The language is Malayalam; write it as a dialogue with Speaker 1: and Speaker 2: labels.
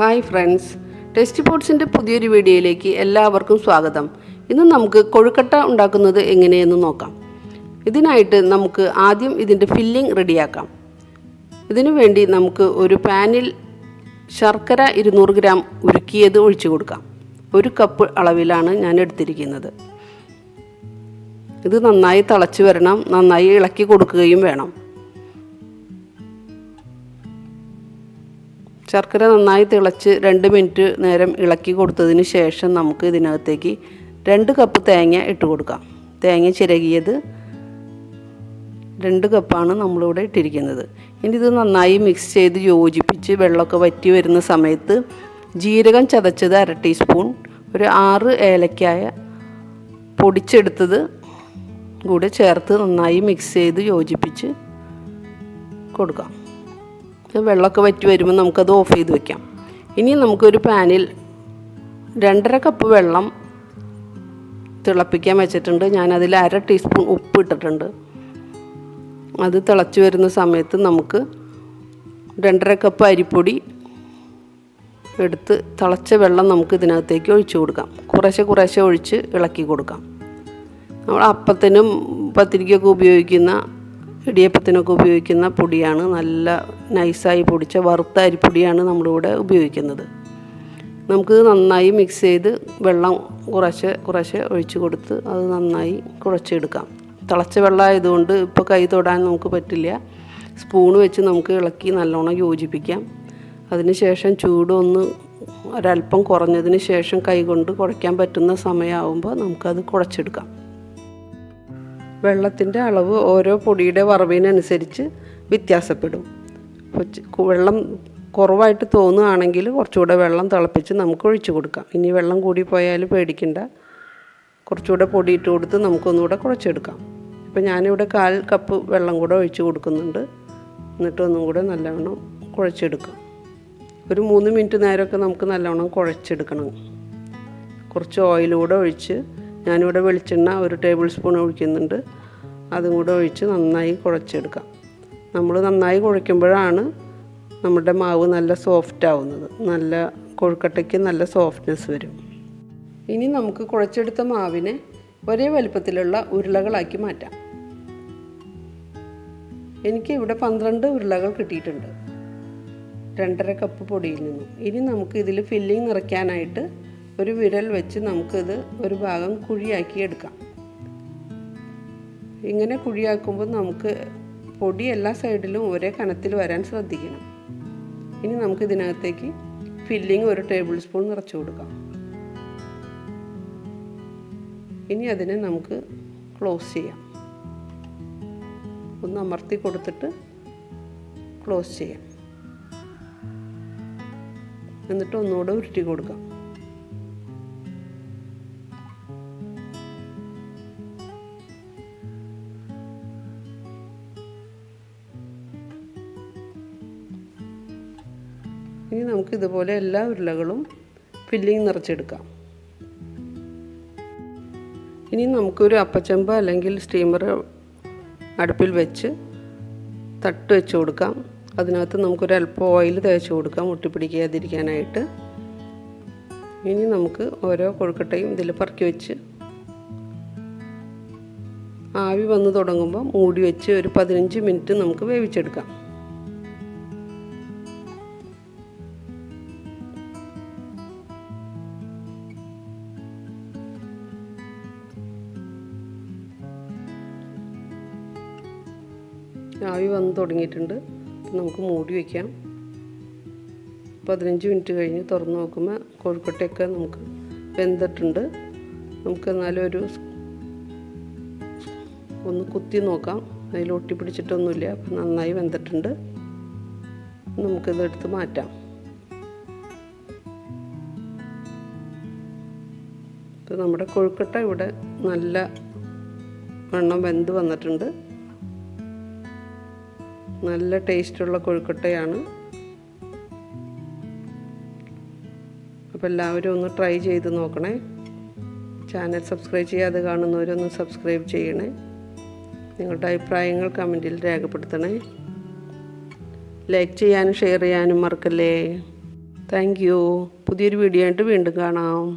Speaker 1: ഹായ് ഫ്രണ്ട്സ് ടെസ്റ്റ് ഫുഡ്സിൻ്റെ പുതിയൊരു വീഡിയോയിലേക്ക് എല്ലാവർക്കും സ്വാഗതം ഇന്ന് നമുക്ക് കൊഴുക്കട്ട ഉണ്ടാക്കുന്നത് എങ്ങനെയെന്ന് നോക്കാം ഇതിനായിട്ട് നമുക്ക് ആദ്യം ഇതിൻ്റെ ഫില്ലിംഗ് റെഡിയാക്കാം ഇതിനു വേണ്ടി നമുക്ക് ഒരു പാനിൽ ശർക്കര ഇരുന്നൂറ് ഗ്രാം ഉരുക്കിയത് ഒഴിച്ചു കൊടുക്കാം ഒരു കപ്പ് അളവിലാണ് ഞാൻ എടുത്തിരിക്കുന്നത് ഇത് നന്നായി തിളച്ച് വരണം നന്നായി ഇളക്കി കൊടുക്കുകയും വേണം ശർക്കര നന്നായി തിളച്ച് രണ്ട് മിനിറ്റ് നേരം ഇളക്കി കൊടുത്തതിന് ശേഷം നമുക്ക് ഇതിനകത്തേക്ക് രണ്ട് കപ്പ് തേങ്ങ ഇട്ട് കൊടുക്കാം തേങ്ങ ചിരകിയത് രണ്ട് കപ്പാണ് നമ്മളിവിടെ ഇട്ടിരിക്കുന്നത് ഇനി ഇത് നന്നായി മിക്സ് ചെയ്ത് യോജിപ്പിച്ച് വെള്ളമൊക്കെ വറ്റി വരുന്ന സമയത്ത് ജീരകം ചതച്ചത് അര ടീസ്പൂൺ ഒരു ആറ് ഏലക്കായ പൊടിച്ചെടുത്തത് കൂടെ ചേർത്ത് നന്നായി മിക്സ് ചെയ്ത് യോജിപ്പിച്ച് കൊടുക്കാം വെള്ളമൊക്കെ വറ്റി വരുമ്പോൾ നമുക്കത് ഓഫ് ചെയ്ത് വെക്കാം ഇനി നമുക്കൊരു പാനിൽ രണ്ടര കപ്പ് വെള്ളം തിളപ്പിക്കാൻ വെച്ചിട്ടുണ്ട് ഞാനതിൽ അര ടീസ്പൂൺ ഉപ്പ് ഇട്ടിട്ടുണ്ട് അത് തിളച്ച് വരുന്ന സമയത്ത് നമുക്ക് രണ്ടര കപ്പ് അരിപ്പൊടി എടുത്ത് തിളച്ച വെള്ളം നമുക്ക് ഇതിനകത്തേക്ക് ഒഴിച്ചു കൊടുക്കാം കുറേശ്ശെ കുറേശ്ശെ ഒഴിച്ച് ഇളക്കി കൊടുക്കാം നമ്മൾ അപ്പത്തിനും പത്തിരിക്കൊക്കെ ഉപയോഗിക്കുന്ന ഇടിയപ്പത്തിനൊക്കെ ഉപയോഗിക്കുന്ന പൊടിയാണ് നല്ല നൈസായി പൊടിച്ച വറുത്ത അരിപ്പൊടിയാണ് നമ്മളിവിടെ ഉപയോഗിക്കുന്നത് നമുക്ക് നന്നായി മിക്സ് ചെയ്ത് വെള്ളം കുറച്ച് കുറച്ച് ഒഴിച്ച് കൊടുത്ത് അത് നന്നായി കുഴച്ചെടുക്കാം തിളച്ച വെള്ളമായതുകൊണ്ട് ഇപ്പോൾ കൈ തൊടാൻ നമുക്ക് പറ്റില്ല സ്പൂൺ വെച്ച് നമുക്ക് ഇളക്കി നല്ലോണം യോജിപ്പിക്കാം അതിനുശേഷം ചൂടൊന്ന് ഒരല്പം കുറഞ്ഞതിന് ശേഷം കൈ കൊണ്ട് കുഴയ്ക്കാൻ പറ്റുന്ന സമയമാകുമ്പോൾ നമുക്കത് കുഴച്ചെടുക്കാം വെള്ളത്തിൻ്റെ അളവ് ഓരോ പൊടിയുടെ വറവിനനുസരിച്ച് വ്യത്യാസപ്പെടും വെള്ളം കുറവായിട്ട് തോന്നുകയാണെങ്കിൽ കുറച്ചുകൂടെ വെള്ളം തിളപ്പിച്ച് നമുക്ക് ഒഴിച്ചു കൊടുക്കാം ഇനി വെള്ളം കൂടി പോയാൽ പേടിക്കണ്ട കുറച്ചുകൂടെ പൊടിയിട്ട് കൊടുത്ത് നമുക്കൊന്നുകൂടെ കുറച്ചെടുക്കാം ഇപ്പം ഞാനിവിടെ കാൽ കപ്പ് വെള്ളം കൂടെ ഒഴിച്ച് കൊടുക്കുന്നുണ്ട് എന്നിട്ട് ഒന്നും കൂടെ നല്ലവണ്ണം കുഴച്ചെടുക്കാം ഒരു മൂന്ന് മിനിറ്റ് നേരമൊക്കെ നമുക്ക് നല്ലവണ്ണം കുഴച്ചെടുക്കണം കുറച്ച് ഓയിലൂടെ ഒഴിച്ച് ഞാനിവിടെ വെളിച്ചെണ്ണ ഒരു ടേബിൾ സ്പൂൺ ഒഴിക്കുന്നുണ്ട് അതും കൂടെ ഒഴിച്ച് നന്നായി കുഴച്ചെടുക്കാം നമ്മൾ നന്നായി കുഴയ്ക്കുമ്പോഴാണ് നമ്മുടെ മാവ് നല്ല സോഫ്റ്റ് ആവുന്നത് നല്ല കൊഴുക്കട്ടയ്ക്ക് നല്ല സോഫ്റ്റ്നെസ് വരും ഇനി നമുക്ക് കുഴച്ചെടുത്ത മാവിനെ ഒരേ വലുപ്പത്തിലുള്ള ഉരുളകളാക്കി മാറ്റാം എനിക്ക് ഇവിടെ പന്ത്രണ്ട് ഉരുളകൾ കിട്ടിയിട്ടുണ്ട് രണ്ടര കപ്പ് പൊടിയിൽ നിന്നും ഇനി നമുക്ക് ഇതിൽ ഫില്ലിംഗ് നിറയ്ക്കാനായിട്ട് ഒരു വിരൽ വെച്ച് നമുക്കിത് ഒരു ഭാഗം കുഴിയാക്കി എടുക്കാം ഇങ്ങനെ കുഴിയാക്കുമ്പോൾ നമുക്ക് പൊടി എല്ലാ സൈഡിലും ഒരേ കനത്തിൽ വരാൻ ശ്രദ്ധിക്കണം ഇനി നമുക്ക് ഇതിനകത്തേക്ക് ഫില്ലിംഗ് ഒരു ടേബിൾ സ്പൂൺ നിറച്ചു കൊടുക്കാം ഇനി അതിനെ നമുക്ക് ക്ലോസ് ചെയ്യാം ഒന്ന് അമർത്തി കൊടുത്തിട്ട് ക്ലോസ് ചെയ്യാം എന്നിട്ട് ഒന്നുകൂടെ ഉരുട്ടി കൊടുക്കാം ഇനി നമുക്ക് ഇതുപോലെ എല്ലാ ഉരുളകളും ഫില്ലിങ് നിറച്ചെടുക്കാം ഇനി നമുക്കൊരു അപ്പച്ചമ്പ അല്ലെങ്കിൽ സ്റ്റീമർ അടുപ്പിൽ വെച്ച് തട്ട് വെച്ച് കൊടുക്കാം അതിനകത്ത് നമുക്കൊരു അല്പം ഓയിൽ തേച്ച് കൊടുക്കാം ഒട്ടിപ്പിടിക്കാതിരിക്കാനായിട്ട് ഇനി നമുക്ക് ഓരോ കൊഴുക്കട്ടയും ഇതിൽ പറക്കി വെച്ച് ആവി വന്ന് തുടങ്ങുമ്പോൾ മൂടി വെച്ച് ഒരു പതിനഞ്ച് മിനിറ്റ് നമുക്ക് വേവിച്ചെടുക്കാം ആവി വന്ന് തുടങ്ങിയിട്ടുണ്ട് നമുക്ക് മൂടി വയ്ക്കാം പതിനഞ്ച് മിനിറ്റ് കഴിഞ്ഞ് തുറന്ന് നോക്കുമ്പോൾ കോഴിക്കട്ടയൊക്കെ നമുക്ക് വെന്തിട്ടുണ്ട് നമുക്ക് എന്നാലും ഒരു ഒന്ന് കുത്തി നോക്കാം അതിൽ ഒട്ടിപ്പിടിച്ചിട്ടൊന്നുമില്ല അപ്പം നന്നായി വെന്തിട്ടുണ്ട് നമുക്കിത് എടുത്ത് മാറ്റാം ഇപ്പം നമ്മുടെ കൊഴുക്കട്ട ഇവിടെ നല്ല വെണ്ണം വെന്ത് വന്നിട്ടുണ്ട് നല്ല ടേസ്റ്റുള്ള കൊഴുക്കട്ടയാണ് അപ്പോൾ എല്ലാവരും ഒന്ന് ട്രൈ ചെയ്ത് നോക്കണേ ചാനൽ സബ്സ്ക്രൈബ് ചെയ്യാതെ കാണുന്നവരൊന്ന് സബ്സ്ക്രൈബ് ചെയ്യണേ നിങ്ങളുടെ അഭിപ്രായങ്ങൾ കമൻറ്റിൽ രേഖപ്പെടുത്തണേ ലൈക്ക് ചെയ്യാനും ഷെയർ ചെയ്യാനും മറക്കല്ലേ താങ്ക് യു പുതിയൊരു വീഡിയോ ആയിട്ട് വീണ്ടും കാണാം